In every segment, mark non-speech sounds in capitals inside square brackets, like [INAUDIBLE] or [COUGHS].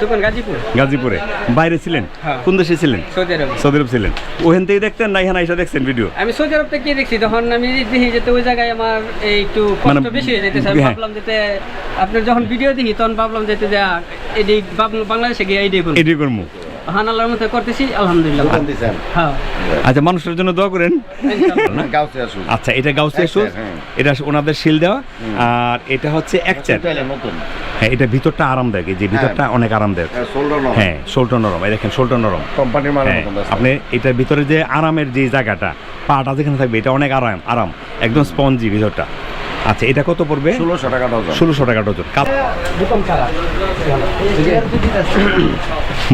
দোকান গাজীপুর। গাজীপুরে। বাইরে ছিলেন? হ্যাঁ। কোন দেশে ছিলেন? সৌদি আরব। সৌদি আরব ছিলেন। ওখান থেকে দেখতেন না এখানে এসে দেখছেন ভিডিও আমি সৌদি আরব থেকে দেখছি তখন আমি দেখি যেতে ওই জায়গায় আমার একটু মানে- কষ্ট বেশি হয়ে যেতেছে আমি হ্যাঁ। ভাবলাম যেতে আপনার যখন ভিডিও দেখি তখন ভাবলাম যেতে যা এডি বাংলাদেশে গিয়ে এইটাই করব। এটি করব। হান আল্লাহর মতো করতেছি আলহামদুলিল্লাহ। হ্যাঁ। আচ্ছা মানুষের জন্য দোয়া করেন। আচ্ছা এটা গাউসিয়া হ্যাঁ। এটা ওনাদের শিল দেওয়া। আর এটা হচ্ছে এক নতুন। হ্যাঁ এটা ভিতরটা আরামদায়ক যে ভিতরটা অনেক আরামদায়ক। হ্যাঁ শোল্টো নরম। এই দেখেন শোল্টো নরম। কোম্পানির মাল হ্যাঁ আপনি এটার ভিতরে যে আরামের যে জায়গাটা পাটা যেখানে থাকবে এটা অনেক আরাম আরাম একদম স্পঞ্জি ভিতরটা। আচ্ছা এটা কত পড়বে? ষোলোশো টাকা ডজন। ষোলোশো টাকা ডজন।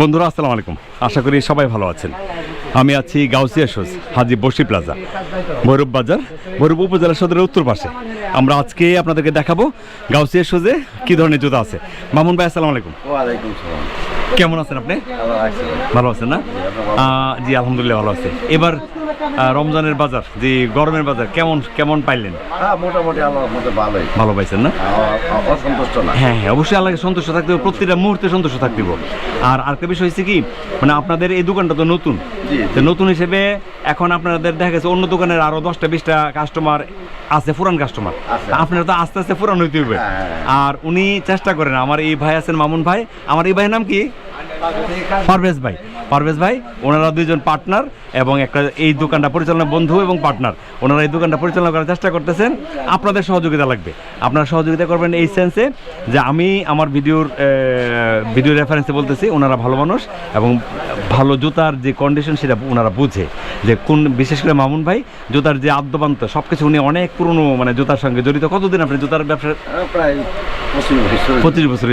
বন্ধুরা আসসালামু আলাইকুম। আশা করি সবাই ভালো আছেন। আমি আছি গাউসিয়া সোজ হাজি বসি প্লাজা ভৈরব বাজার ভৈরব উপজেলা সদরের উত্তর পাশে। আমরা আজকে আপনাদেরকে দেখাবো গাউসিয়া সোজে কি ধরনের জুতা আছে। মামুন ভাই, আসসালামু আলাইকুম। ওয়ালাইকুম সালাম। কেমন আছেন আপনি? ভালো আছেন না? জি আলহামদুলিল্লাহ ভালো আছে। এবার রমজানের বাজার যে গরমের বাজার কেমন কেমন পাইলেন? হ্যাঁ মোটামুটি ভালোই। ভালো পাইছেন না? অসন্তুষ্ট না। হ্যাঁ হ্যাঁ অবশ্যই আল্লাহকে সন্তুষ্ট থাকতে হবে প্রতিটা মুহূর্তে সন্তুষ্ট থাকতে হবে। আর আরেকটা বিষয় হচ্ছে কি মানে আপনাদের এই দোকানটা তো নতুন। তো নতুন হিসেবে এখন আপনাদের দেখা গেছে অন্য দোকানের আরও দশটা বিশটা কাস্টমার আছে পুরান কাস্টমার আপনারা তো আস্তে আস্তে পুরান হইতে হবে হ্যাঁ। আর উনি চেষ্টা করেন আমার এই ভাই আছেন মামুন ভাই। আমার এই ভাইয়ের নাম কি? পারভেজ ভাই পারভেজ ভাই, ওনারা দুইজন পার্টনার এবং একটা এই দোকানটা পরিচালনা বন্ধু এবং পার্টনার ওনারা এই দোকানটা পরিচালনা করার চেষ্টা করতেছেন। আপনাদের সহযোগিতা লাগবে। আপনারা সহযোগিতা করবেন এই সেন্সে যে আমি আমার ভিডিওর ভিডিও রেফারেন্সে বলতেছি, ওনারা ভালো মানুষ এবং ভালো জুতার যে কন্ডিশন সেটা ওনারা বুঝে। যে কোন বিশেষ করে মামুন ভাই জুতার যে আদ্যপান্ত সব কিছু উনি অনেক পুরনো মানে জুতার সঙ্গে জড়িত। কতদিন আপনি জুতার ব্যবসা প্রায় পঁচিশ বছর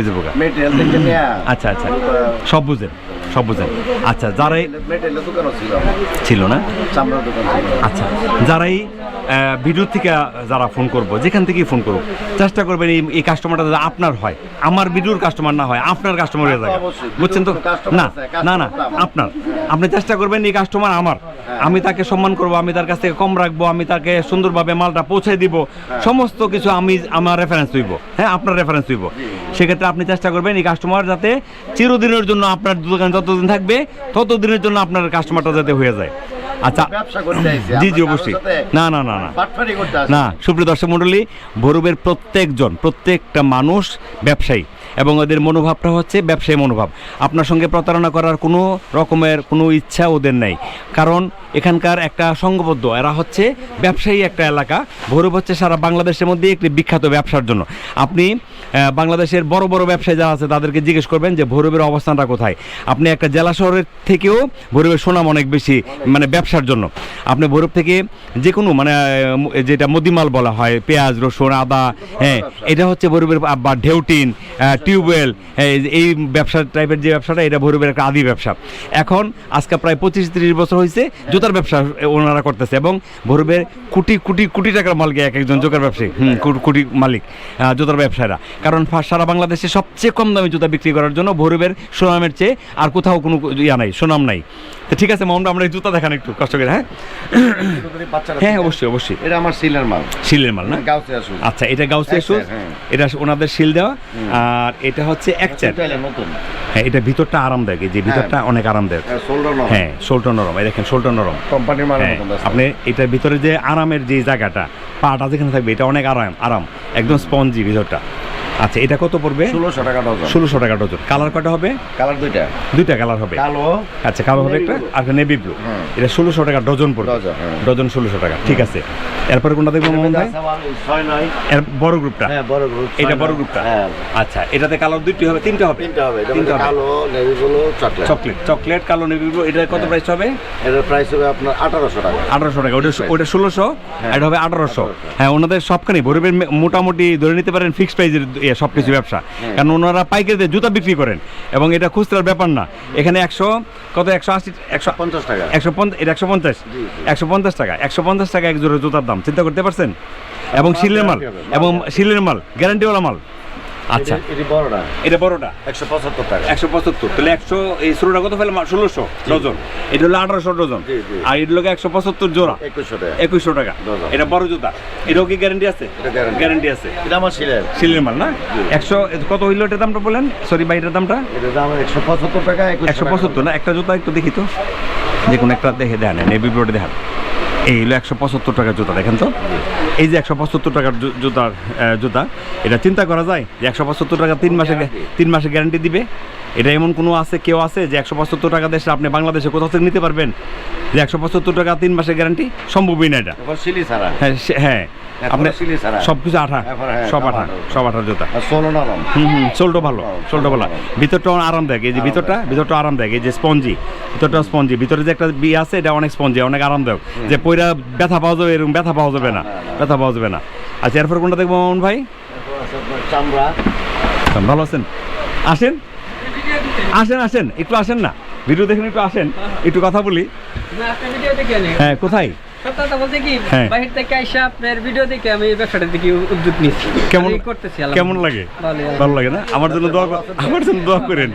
থেকে নিয়ে। আচ্ছা আচ্ছা। সব বুঝেন। সব বুঝেন আচ্ছা যারাই ছিল না? আচ্ছা যারাই ভিডিও থেকে যারা ফোন করব যেখান থেকেই ফোন চেষ্টা করবেন এই এই কাস্টমারটা যাতে আপনার হয়। আমার ভিডিওর কাস্টমার না হয় আপনার কাস্টমার হয়ে যায় বুঝছেন তো? না না না। আপনার। আপনি চেষ্টা করবেন এই কাস্টমার আমার। আমি তাকে সম্মান করব আমি তার কাছ থেকে কম রাখব আমি তাকে সুন্দরভাবে মালটা পৌঁছে দিব। সমস্ত কিছু আমি আমার রেফারেন্স হইব হ্যাঁ আপনার রেফারেন্স হইব সেক্ষেত্রে আপনি চেষ্টা করবেন এই কাস্টমার যাতে চিরদিনের জন্য আপনার দোকান যতদিন থাকবে ততদিনের জন্য আপনার কাস্টমারটা যাতে হয়ে যায়। আচ্ছা জি জি অবশ্যই। না না না না। না সুপ্রিয় দর্শক মণ্ডলী ভৈরবের প্রত্যেকজন প্রত্যেকটা মানুষ ব্যবসায়ী। এবং ওদের মনোভাবটা হচ্ছে ব্যবসায়ী মনোভাব। আপনার সঙ্গে প্রতারণা করার কোনো রকমের কোনো ইচ্ছা ওদের নেই। কারণ এখানকার একটা সংঘবদ্ধ, এরা হচ্ছে ব্যবসায়ী একটা এলাকা। ভৈরব হচ্ছে সারা বাংলাদেশের মধ্যে একটি বিখ্যাত ব্যবসার জন্য। আপনি বাংলাদেশের বড় বড় ব্যবসায়ী যারা আছে তাদেরকে জিজ্ঞেস করবেন যে ভৈরবের অবস্থানটা কোথায়? আপনি একটা জেলা শহরের থেকেও ভৈরবের সুনাম অনেক বেশি মানে ব্যবসার জন্য। আপনি ভৈরব থেকে যে কোনো মানে যেটা মদিমাল বলা হয়, পেঁয়াজ, রসুন, আদা হ্যাঁ এটা হচ্ছে ভৈরবের বা ঢেউটিন টিউবওয়েল এই যে- এই ব্যবসা টাইপের যে ব্যবসাটা এটা ভৈরবের একটা আদি ব্যবসা। এখন আজকে প্রায় পঁচিশ তিরিশ বছর হয়েছে জুতার ব্যবসা ওনারা করতেছে এবং ভৈরবের কোটি কোটি কোটি টাকার মালিক এক একজন জোকার ব্যবসায়ী হুম কোটি- মালিক জুতার ব্যবসায়ীরা। কারণ সারা বাংলাদেশে সবচেয়ে কম দামে জুতা বিক্রি করার জন্য ভৈরবের সুনামের চেয়ে আর কোথাও কোনো ইয়া নাই সুনাম নাই। তো ঠিক আছে মামুন আমরা এই জুতা দেখান একটু কষ্ট করে হ্যাঁ? [COUGHS] হ্যাঁ অবশ্যই অবশ্যই। এটা আমার সিলের মাল। শিলের মাল না? আসুন আচ্ছা এটা গাউসিয়া এক শুজ। হ্যাঁ। এটা ওনাদের শিল দেওয়া। আর এটা হচ্ছে এক চার। হ্যাঁ এটা ভিতরটা আরামদায়ক যে ভিতরটা অনেক আরামদায়ক। হ্যাঁ শোল্টো নরম। এই দেখেন শোল্টো নরম। কোম্পানির হ্যাঁ আপনি এটার ভিতরে যে আরামের যে জায়গাটা পাটা যেখানে থাকবে এটা অনেক আরাম আরাম। একদম স্পঞ্জি ভিতরটা। আচ্ছা এটা কত পড়বে? ষোলোশো টাকা ডজন। ষোলোশো টাকা ডজন। কালার কটা হবে? কালার দুইটা। দুইটা কালার হবে। কালো আচ্ছা কালো হবে একটা আর নেভি ব্লু। এটা ষোলোশো টাকা ডজন পড়বে। হ্যাঁ। ডজন ষোলোশো টাকা ঠিক আছে। এরপরে কোনটা দেখব মোহন ভাই? ছয় নয়। এর বড় গ্রুপটা? হ্যাঁ বড় গ্রুপ এটা বড় গ্রুপটা? হ্যাঁ। আচ্ছা এটাতে কালার দুইটি হবে তিনটা হবে? তিনটা হবে তিনটা কালো navy blue chocolate chocolate chocolate কালো নেভি ব্লু এটা কত প্রাইস হবে? এটার প্রাইস হবে আপনার আঠারোশো টাকা। আঠারোশো টাকা ওটা ওটা ষোলোশো এটা হবে আঠারোশো। হ্যাঁ ওনাদের সবখানি ভরিবের মোটামুটি ধরে নিতে পারেন ফিক্সড প্রাইজের সব কিছু ব্যবসা। কারণ ওনারা পাইকারিতে জুতা বিক্রি করেন এবং এটা খুচরার ব্যাপার না। এখানে একশো কত একশো আশি একশো পঞ্চাশ টাকা। একশো পঞ্চাশ এটা একশো পঞ্চাশ। একশো পঞ্চাশ টাকা একশো পঞ্চাশ টাকা এক জোড়া জুতার দাম। চিন্তা করতে পারছেন? এবং শিলের মাল এবং শিলের মাল গ্যারান্টিওয়ালা মাল। আচ্ছা। এটি- বড়টা। এটা বড়টা? একশো পঁচাত্তর টাকা। একশো পঁচাত্তর। তাহলে একশো এই ষোলোটা কত ফেলে? ষোলোশো ডজন। এটা হলো আঠারোশো ডজন। আর এটা হলো একশো পঁচাত্তর জোড়া। একুশশো টাকা। একুশশো টাকা। এটা বড় জুতা। এটাও কি গ্যারান্টি আছে? গ্যারান্টি আছে। এটা আমার সিলের সিলের মাল না? একশো কত হইল এটার দামটা বলেন? সরি বাইরের দামটা? এটা দাম একশো পঁচাত্তর টাকা একশো পঁচাত্তর না? একটা জুতা একটু দেখি তো। যে কোনো একটা দেখে দেন এই বিবরণে দেখান। এই হলো একশো পঁচাত্তর টাকার জুতা দেখেন তো? এই যে একশো পঁচাত্তর টাকার জুতার জুতা এটা চিন্তা করা যায় যে একশো পঁচাত্তর টাকা তিন মাসে তিন মাসে গ্যারান্টি দিবে? এটা এমন কোনো আছে কেউ আছে যে একশো পঁচাত্তর টাকা দেশে আপনি বাংলাদেশে কোথাও থেকে নিতে পারবেন? যে একশো পঁচাত্তর টাকা তিন মাসের গ্যারান্টি সম্ভবই না এটা। হ্যাঁ হ্যাঁ। আপনি। সব কিছু আঠা হ্যাঁ, সব আঠা আঠা। সব আঠার জুতা। হুম হুম সোলটা ভালো হ্যাঁ, সোলটা ভালো। ভিতরটা আরামদায়ক এই যে ভিতরটা ভিতরটা আরামদায়ক এই যে স্পঞ্জি ভিতরটা স্পঞ্জি। ভিতরে যে একটা বি আছে এটা অনেক স্পঞ্জি অনেক আরামদায়ক যে পয়রা ব্যথা পাওয়া যাবে এরকম ব্যথা পাওয়া যাবে না ব্যথা পাওয়া যাবে না। আচ্ছা এরপর কোনটা দেখব মামুন ভাই? চামড়া। ভালো আছেন? আসেন? আসেন আসেন একটু আসেন না। ভিডিও দেখেন একটু আসেন একটু কথা বলি। হ্যাঁ কোথায়? সত্য বলতে কি হ্যাঁ। বাহির থেকে আইসা আপনার ভিডিও দেখে আমি ব্যবসাটা দেখি উদ্যোগ নিচ্ছি কেমন করতেছি কেমন লাগে? ভালো লাগে না? আমার জন্য দোয়া আমার জন্য দোয়া করেন।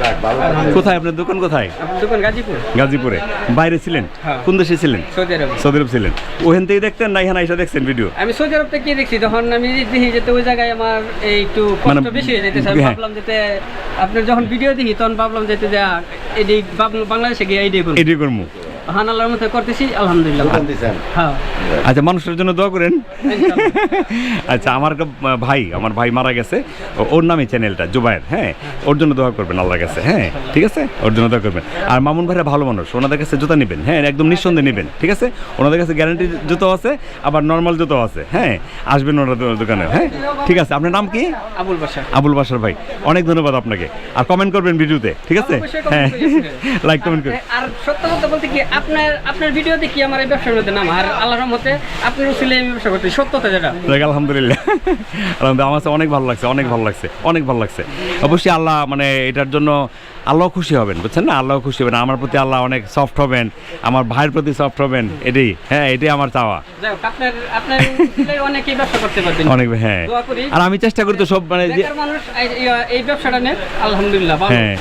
যাক, ভালো থাকবেন। কোথায় আপনার দোকান কোথায়? দোকান গাজীপুর। গাজীপুরে। বাইরে ছিলেন? হ্যাঁ। কোন দেশে ছিলেন? সৌদি আরবে। সৌদি আরব ছিলেন। ওখান থেকে দেখতেন না এখানে এসে দেখছেন ভিডিও আমি সৌদি আরব থেকে দেখছি তখন আমি দেখি যেতে ওই জায়গায় আমার এই একটু কষ্ট মানে বেশি হয়ে আমি হ্যাঁ। ভাবলাম যেতে আপনার যখন ভিডিও দেখি তখন ভাবলাম যেতে যে এডি বাংলাদেশে গিয়ে এইটাই করব। হান আল্লাহর মধ্যে করতেছি আলহামদুলিল্লাহ হ্যাঁ। আচ্ছা মানুষের জন্য দোয়া করেন। আচ্ছা আমার ভাই আমার ভাই মারা গেছে। ওর নামে চ্যানেলটা জুবায়ের হ্যাঁ? ওর জন্য দোয়া করবেন আল্লাহর কাছে হ্যাঁ? ঠিক আছে? ওর জন্য দোয়া করবেন। আর মামুন ভাইরা ভালো মানুষ ওনাদের কাছে জুতা নেবেন হ্যাঁ? একদম নিঃসন্দেহে নেবেন ঠিক আছে? ওনাদের কাছে গ্যারান্টি জুতো আছে আবার নর্মাল জুতো আছে হ্যাঁ? আসবেন ওনার দোকানে হ্যাঁ? ঠিক আছে আপনার নাম কি? আবুল বাসা আবুল বাসার ভাই অনেক ধন্যবাদ আপনাকে। আর কমেন্ট করবেন ভিডিওতে ঠিক আছে? হ্যাঁ। লাইক কমেন্ট করবেন আর সত্য কথা বলতে কি আপনার আপনার ভিডিও দেখি আমার এই ব্যবসার মধ্যে নাম? আর আল্লাহর রহমতে আপনার উসিলে আমি ব্যবসা করতে সত্যতা যেটা আলহামদুলিল্লাহ। আলহামদুলিল্লাহ, আমার অনেক ভালো লাগছে, অনেক ভালো লাগছে, অনেক ভালো লাগছে। অবশ্যই আল্লাহ মানে এটার জন্য আল্লাহ খুশি হবেন বুঝছেন না? আল্লাহ খুশি হবেন। আমার প্রতি আল্লাহ অনেক সফট হবেন আমার ভাইয়ের প্রতি সফট হবেন এটাই। হ্যাঁ এটাই আমার চাওয়া। অনেক হ্যাঁ। আর আমি চেষ্টা করি তো সব মানে এই- ব্যবসাটা নেন আলহামদুলিল্লাহ হ্যাঁ।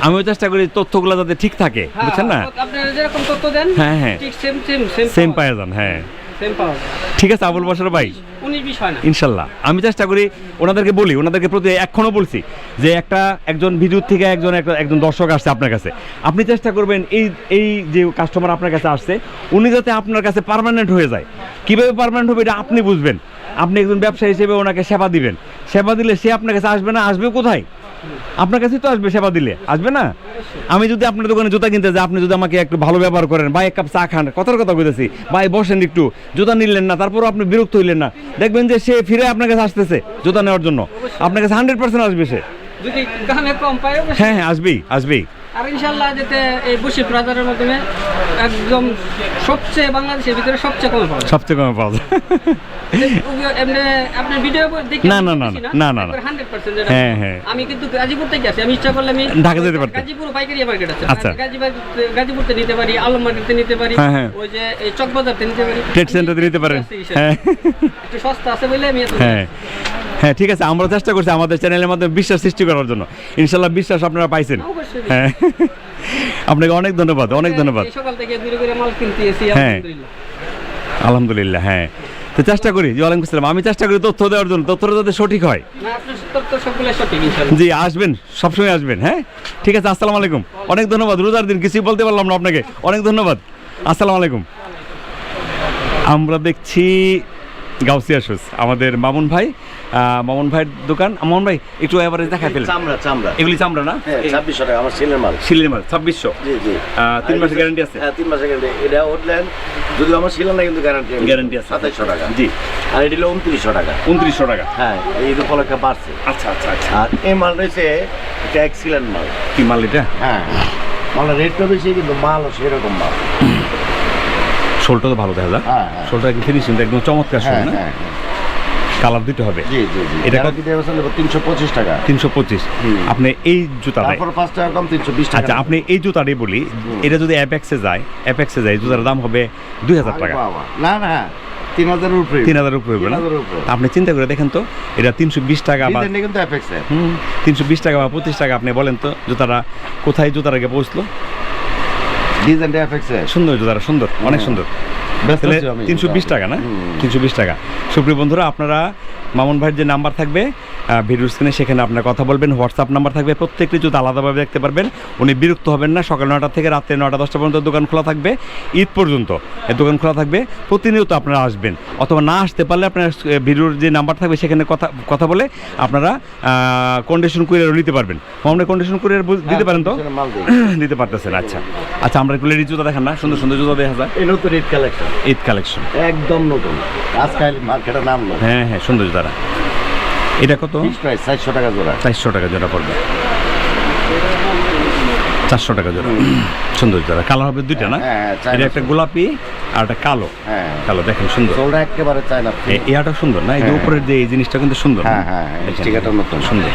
আমিও চেষ্টা করি তথ্যগুলো যাতে ঠিক থাকে হ্যাঁ, বুঝছেন না? আপনারা যেরকম তথ্য দেন হ্যাঁ, হ্যাঁ। ঠিক সেম সেম সেম সেম পাওয়া যান হ্যাঁ। ঠিক আছে আবুল বাসার ভাই। ইনশাল্লাহ। আমি চেষ্টা করি ওনাদেরকে বলি ওনাদেরকে প্রতি এখনও বলছি যে একটা একজন বিদ্যুৎ থেকে একজন একজন দর্শক আসছে আপনার কাছে। আপনি চেষ্টা করবেন এই এই যে কাস্টমার আপনার কাছে আসছে উনি যাতে আপনার কাছে পার্মানেন্ট হয়ে যায়। কীভাবে পারমানেন্ট হবে এটা আপনি বুঝবেন। আপনি একজন ব্যবসায়ী হিসেবে ওনাকে সেবা দিবেন। সেবা দিলে সে আপনার কাছে আসবে না আসবে কোথায়? আপনার কাছে তো আসবে সেবা দিলে। আসবে না? আমি যদি আপনার দোকানে জুতা কিনতে যাই আপনি যদি আমাকে একটু ভালো ব্যবহার করেন বা এক কাপ চা খান কথার কথা কইতেছি। ভাই বসেন একটু জুতা নিলেন না তারপরও আপনি বিরক্ত হইলেন না। দেখবেন যে সে ফিরে আপনার কাছে আসতেছে জুতা নেওয়ার জন্য। আপনার কাছে হান্ড্রেড পার্সেন্ট আসবে সে। হ্যাঁ হ্যাঁ আসবেই আসবেই। আর ইনশাল্লাহ যাতে এই বসির বাজারের মাধ্যমে একদম সবচেয়ে বাংলাদেশের ভিতরে সবচেয়ে কমে পাওয়া সবচেয়ে কমে পাওয়া যায় আপনার ভিডিও দেখে না, আমি না, না, না, না, না। হ্যাঁ, হ্যাঁ। আমি কিন্তু গাজীপুর থেকে আছি আমি ইচ্ছা করলে আমি ঢাকা যেতে পারতেন। গাজীপুর পাইকারি মার্কেট আছে আচ্ছা। গাজীপুর নিতে পারি আলম মার্কেটে নিতে পারি হ্যাঁ। ওই যে এই নিতে পারি ট্রেড সেন্টারে নিতে পারেন হ্যাঁ একটু সস্তা আছে বলে আমি হ্যাঁ হ্যাঁ ঠিক আছে আমরা চেষ্টা করছি আমাদের চ্যানেলের মাধ্যমে বিশ্বাস সৃষ্টি করার জন্য। ইনশাল্লাহ বিশ্বাস আপনারা পাইছেন। হ্যাঁ। আপনাকে অনেক ধন্যবাদ অনেক ধন্যবাদ। সকাল থেকে করে মাল কিনতে হ্যাঁ। আলহামদুলিল্লাহ। হ্যাঁ। তো চেষ্টা করি জি ওয়ালাইকুম আসসালাম। আমি চেষ্টা করি তথ্য দেওয়ার জন্য। তথ্যটা যাতে সঠিক হয়। জি আসবেন সবসময় আসবেন হ্যাঁ? ঠিক আছে আসসালামু আলাইকুম। অনেক ধন্যবাদ রোজার দিন কিছুই বলতে পারলাম না আপনাকে। অনেক ধন্যবাদ। আসসালামু আলাইকুম। আমরা দেখছি গাউসিয়া শুজ আমাদের মামুন ভাই মামুন ভাইয়ের দোকান। মামুন ভাই একটু এবারে দেখাই ফেলেন। চামড়া চামড়া। এগুলি চামড়া না? হ্যাঁ ছাব্বিশশো টাকা আমার সিলের মাল। সিলের মাল ছাব্বিশশো? জি জি। তিন মাসের গ্যারান্টি আছে? হ্যাঁ তিন মাসের গ্যারান্টি এটা উঠলেন যদি আমার সিলেন না কিন্তু গ্যারান্টি গ্যারান্টি আছে। সাতাইশশো টাকা। জি। আর এটি হলো উনত্রিশশো টাকা। উনত্রিশশো টাকা? হ্যাঁ এই উপলক্ষে বাড়ছে। আচ্ছা আচ্ছা আচ্ছা। আর এই মাল রয়েছে এটা এক্সিলেন্ট মাল। কি মাল এটা? হ্যাঁ। মালের রেটটা বেশি কিন্তু মালও সেরকম মাল। শোলটা তো ভালো দেখা যায়। হ্যাঁ, হ্যাঁ। শোলটা একদম ফিনিশিং একদম চমৎকার শোল হ্যাঁ না? কালার দিতে হবে। জি জি এটা কত? টাকা। আপনি এই জুতাটাই তারপর পাঁচ টাকা কম আচ্ছা আপনি এই জুতাটাই বলি এটা যদি অ্যাপেক্সে যায় অ্যাপেক্সে যায় জুতার দাম হবে দুই হাজার আরে টাকা। না না তিন হাজারের উপরে। তিন হাজার উপরে হবে না? আপনি চিন্তা করে দেখেন তো এটা তিনশো বিশ টাকা বা কিন্তু তিনশো বিশ টাকা বা পঁচিশ টাকা আপনি বলেন তো জুতাটা কোথায় জুতার আগে পৌঁছলো? ডিজাইনটা এর সুন্দর দাদা সুন্দর অনেক সুন্দর। তিনশো বিশ টাকা না? তিনশো বিশ টাকা। সুপ্রিয় বন্ধুরা আপনারা মামুন ভাইয়ের যে নাম্বার থাকবে ভিডিও স্ক্রিনে সেখানে আপনার কথা বলবেন হোয়াটসঅ্যাপ নাম্বার থাকবে প্রত্যেকটি জুতো আলাদাভাবে দেখতে পারবেন। উনি বিরক্ত হবেন না সকাল নটা থেকে রাত্রে নটা দশটা পর্যন্ত দোকান খোলা থাকবে ঈদ পর্যন্ত এই দোকান খোলা থাকবে। প্রতিনিয়ত আপনারা আসবেন অথবা না আসতে পারলে আপনার ভিডিওর যে নাম্বার থাকবে সেখানে কথা কথা বলে আপনারা কন্ডিশন কুরিয়ারও নিতে পারবেন। মামুনের কন্ডিশন কুরিয়ার দিতে পারেন তো। [COUGHS] দিতে পারতেছেন আচ্ছা। আচ্ছা আমরা একটু লেডিস জুতো দেখান না সুন্দর সুন্দর জুতো দেখা যায়। এই নতুন ঈদ কালেকশন ঈদ কালেকশন একদম নতুন। আজকাল মার্কেটে নামলো। হ্যাঁ হ্যাঁ সুন্দর জুতারা এটা কত? প্রাইস চারশো টাকা জোড়া। চারশো টাকা জোড়া পড়বে। চারশো টাকা জোড়া। সুন্দর জোড়া কালো হবে দুইটা না? হ্যাঁ, হ্যাঁ, এটা একটা গোলাপি আর একটা কালো। হ্যাঁ। কালো দেখেন সুন্দর। সোলটা একেবারে চায় না এ- এয়াটা সুন্দর না? এই যে হ্যাঁ। উপরের যে এই জিনিসটা কিন্তু সুন্দর হ্যাঁ, হ্যাঁ, নতুন। সুন্দর।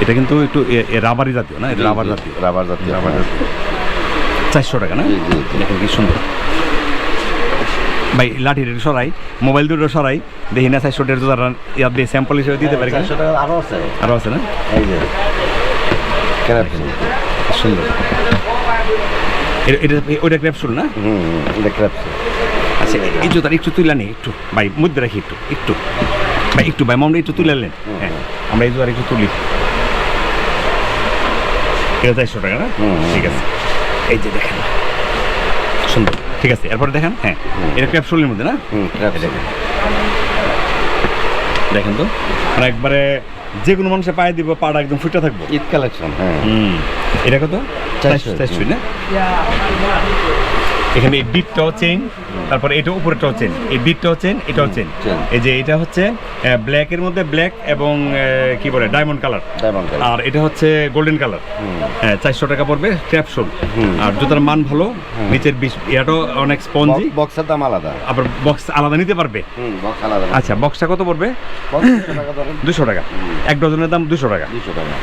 এটা কিন্তু একটু রাবারি জাতীয় না? এটা রাবার জাতীয়। রাবার জাতীয় রাবার জাতীয়। চারশো টাকা না। দেখেন কি সুন্দর। ভাই লাঠি রেটে সরাই মোবাইল দুটো সরাই দেখি না চারশো দেড়শো টাকা ইয়াদ দিয়ে স্যাম্পল হিসেবে দিতে পারি আরও আছে। আরও আছে না? এই যে সুন্দর। এটা এটা ওইটা ক্র্যাপসুল না? এটা ক্র্যাপসুল আচ্ছা এই জুতার একটু তুলে নি একটু। ভাই মধ্যে রাখি একটু একটু। ভাই একটু ভাই মামলা একটু তুলে নেন। হ্যাঁ আমরা এই জুতার একটু তুলি। এটা চারশো টাকা না। ঠিক আছে। এই যে দেখেন। সুন্দর। ঠিক আছে এরপরে দেখেন হ্যাঁ এটা ক্যাপসুলের মধ্যে না? হুম দেখেন। তো আর একবারে যে কোনো মানুষের পায়ে দিব পাড়া একদম ফুটে থাকব। ঈদ কালেকশন হ্যাঁ। হুম এটা কত? চারশো। চারশো না? এখানে এই বিটটাও চেন তারপরে এটা উপরেটাও চেন এই বিটটাও চেন এটাও চেন। এই যে এটা হচ্ছে ব্ল্যাকের মধ্যে ব্ল্যাক এবং কি বলে ডায়মন্ড কালার ডায়মন্ড কালার আর এটা হচ্ছে গোল্ডেন কালার হ্যাঁ চারশো টাকা পড়বে ক্যাপসুল আর জুতার মান ভালো নিচের এটাও অনেক স্পঞ্জি বক্সের দাম আলাদা। আবার বক্স আলাদা নিতে পারবে? হুম বক্স আলাদা। আচ্ছা বক্সটা কত পড়বে? দুশো টাকা এক ডজনের দাম দুশো টাকা। দুশো টাকা।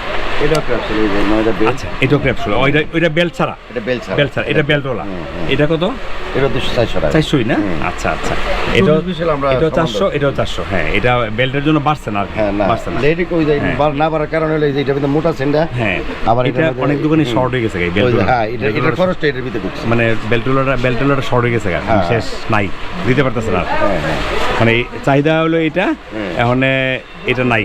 এটাও ক্র্যাপসুল এই যে নয়টা বেল। আচ্ছা এটাও ক্যাপসুল ওইটা ওইটা বেল্ট ছাড়া? এটা বেল ছাড়া। বেল্ট ছাড়া এটা হুম, হুম। এটা কত? এটা দুশো চারশো টাকা। চারশোই না? আচ্ছা আচ্ছা। এটাও বিশাল আমরা এটাও চারশো এটাও চারশো। হ্যাঁ এটা বেল্টের জন্য বাড়ছে না হ্যাঁ না। বাড়ছে না। লেডি কই যায় হ্যাঁ। না বাড়ার কারণ হলো এটা কিন্তু মোটা সেন্ডা। হ্যাঁ। আবার এটা অনেক দোকানে। শর্ট হয়ে গেছে এই ওই হ্যাঁ এটা এটার খরচটা এটার ভিতরে ঢুকছে মানে বেল্টুলাটা বেল্টুলাটা শর্ট হয়ে গেছে হ্যাঁ। শেষ নাই দিতে পারতেছে না মানে চাহিদা হলো এটা। এখন এটা নাই।